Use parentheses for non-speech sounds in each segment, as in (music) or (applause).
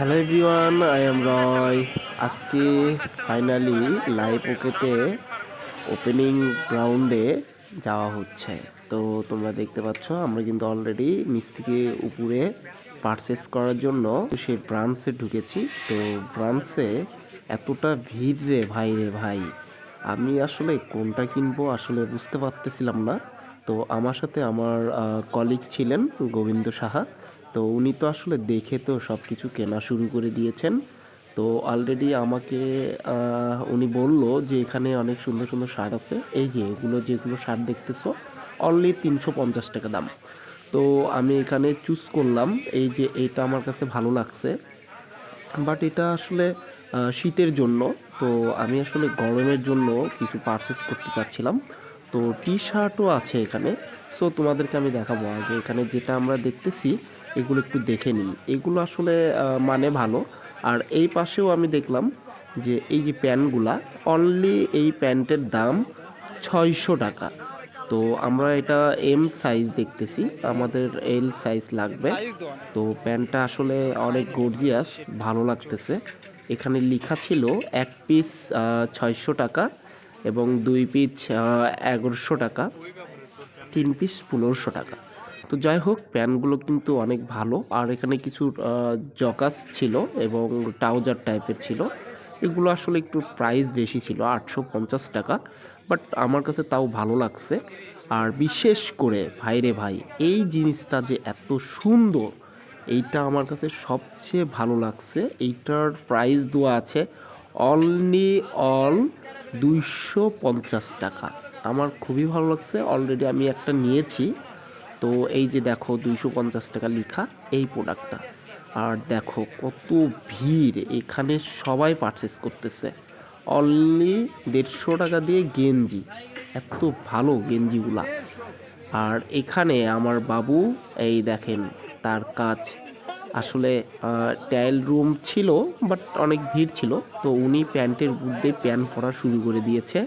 Hello everyone I am Roy আজকে finally live ওকেতে opening গ্রাউন্ডে যাওয়া হচ্ছে। তো তোমরা দেখতে পাচ্ছ, আমরা কিন্তু অলরেডি নিচ থেকে উপরে পারচেস করার জন্য সেই ব্রাঞ্চে ঢুকেছি। তো ব্রাঞ্চে এতটা ভিড় রে ভাই রে ভাই। আমি আসলে কোনটা কিনবো আসলে বুঝতে পারতেছিলাম না। তো আমার সাথে আমার কলিগ ছিলেন গোবিন্দ সাহা। তো উনি তো আসলে দেখে তো সব কিছু কেনা শুরু করে দিয়েছেন। তো অলরেডি আমাকে উনি বলল যে এখানে অনেক সুন্দর সুন্দর শার্ট আছে। এই যে এগুলো যেগুলো শার্ট দেখতেছো অনলি তিনশো পঞ্চাশ টাকা দাম। তো আমি এখানে চুজ করলাম, এই যে এটা আমার কাছে ভালো লাগছে। বাট এটা আসলে শীতের জন্য, তো আমি আসলে গরমের জন্য কিছু পারচেস করতে চাচ্ছিলাম। তো টি শার্টও আছে এখানে? সো তোমাদেরকে আমি দেখাবো আগে। এখানে যেটা আমরা দেখতেছি এগুলো একটু দেখে নিই। এগুলো আসলে মানে ভালো। আর এই পাশেও আমি দেখলাম যে এই যে প্যান্টগুলা অনলি এই প্যান্টের দাম ছয়শো টাকা। তো আমরা এটা এম সাইজ দেখতেছি। আমাদের এল সাইজ লাগবে। তো প্যান্টটা আসলে অনেক গর্জিয়াস ভালো লাগতেছে। এখানে লেখা ছিল এক পিস ছয়শো টাকা এবং দুই পিস এগারোশো টাকা। তিন পিস পনেরোশো টাকা। তো যাই হোক প্যান্টগুলো কিন্তু অনেক ভালো। আর এখানে কিছু জকাস ছিল এবং ট্রাউজার টাইপের ছিল। এগুলো আসলে একটু প্রাইস বেশি ছিল, আটশো পঞ্চাশ টাকা। বাট আমার কাছে তাও ভালো লাগছে। আর বিশেষ করে ভাইরে ভাই, এই জিনিসটা যে এত সুন্দর, এইটা আমার কাছে সবচেয়ে ভালো লাগছে। এইটার প্রাইস দেওয়া আছে অনলি, অল দুইশো পঞ্চাশ টাকা। আমার খুবই ভালো লাগছে। অলরেডি আমি একটা নিয়েছি। তো এই যে দেখো দুইশো পঞ্চাশ টাকা লেখা এই প্রোডাক্টটা আর দেখো কত ভিড়, এখানে সবাই পারচেস করতেছে। অনলি দেড়শো টাকা দিয়ে গেঞ্জি, এত ভালো গেঞ্জিগুলা। আর এখানে আমার বাবু, এই দেখেন তার কাজ। আসলে টাইল রুম ছিল, বাট অনেক ভিড় ছিল। তো উনি প্যান্টের মধ্যে প্যান্ট পরা শুরু করে দিয়েছে।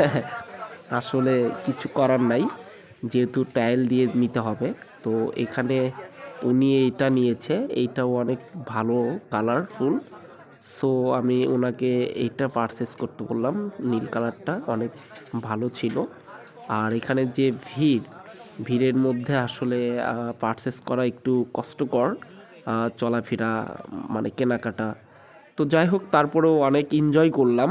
(laughs) আসলে কিছু করার নাই। যেহেতু টাইল দিয়ে নিতে হবে, তো এখানে উনি এইটা নিয়েছে, এইটাও অনেক ভালো কালারফুল সো আমি ওনাকে এইটা পারচেস করতে বললাম, নীল কালারটা অনেক ভালো ছিল। আর এখানে যে ভিড়, ভিড়ের মধ্যে আসলে পারচেস করা একটু কষ্টকর চলাফেরা মানে কেনাকাটা। তো যাই হোক, তারপরেও অনেক এনজয় করলাম।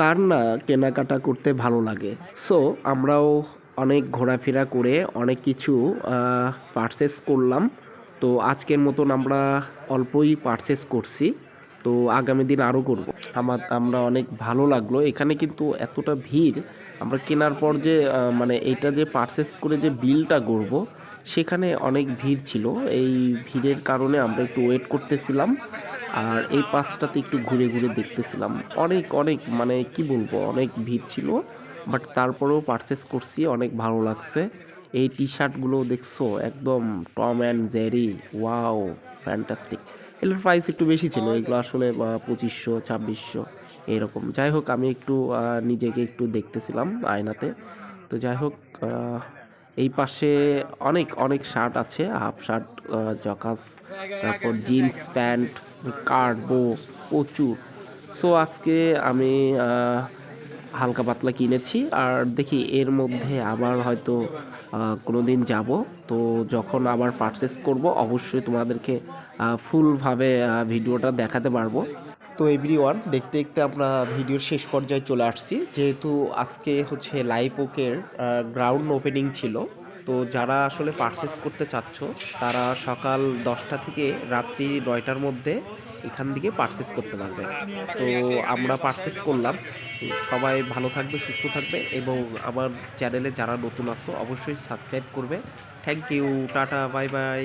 কার না কেনাকাটা করতে ভালো লাগে? সো আমরাও অনেক ঘোরাফেরা করে অনেক কিছু পারচেস করলাম। তো আজকের মতন আমরা অল্পই পারচেস করছি। তো আগামী দিন আরও করব। আমার, আমরা অনেক ভালো লাগল। এখানে কিন্তু এতটা ভিড়। আমরা কেনার পর যে মানে এটা যে পারচেস করে যে বিলটা করব সেখানে অনেক ভিড় ছিল। এই ভিড়ের কারণে আমরা একটু ওয়েট করতেছিলাম আর এই পাশটাতে একটু ঘুরে ঘুরে দেখতেছিলাম। অনেক অনেক মানে কি বলব, অনেক ভিড় ছিল বাট তারপরেও পারচেস করছি, অনেক ভালো লাগছে। এই টি শার্টগুলো দেখছ? একদম Tom and Jerry wow fantastic এগুলোর প্রাইস একটু বেশি ছিল, এগুলো আসলে পঁচিশশো, ছাব্বিশশো, এরকম। যাই হোক, আমি একটু নিজেকে একটু দেখতেছিলাম আয়নাতে। তো যাই হোক এই পাশে অনেক অনেক শার্ট আছে, হাফ শার্ট জকাস, তারপর জিন্স প্যান্ট কার্বো প্রচুর। সো আজকে আমি হালকা পাতলা কিনেছি আর দেখি এর মধ্যে আবার হয়তো কোনো দিন যাব। তো যখন আবার পারচেস করব, অবশ্যই তোমাদেরকে ফুলভাবে ভিডিওটা দেখাতে পারব। তো এভরিওয়ান দেখতে দেখতে আমরা ভিডিওর শেষ পর্যায়ে চলে আসছি। যেহেতু আজকে হচ্ছে লাইভ ওকের গ্রাউন্ড ওপেনিং ছিল, তো যারা আসলে পারচেস করতে চাচ্ছ, তারা সকাল দশটা থেকে রাত্রি নয়টার মধ্যে এখান থেকে পারচেস করতে পারবে। তো আমরা পারচেস করলাম। সবাই ভালো থাকবে, সুস্থ থাকবে এবং আমার চ্যানেলে যারা নতুন আছো, অবশ্যই সাবস্ক্রাইব করবে। Thank you tata bye bye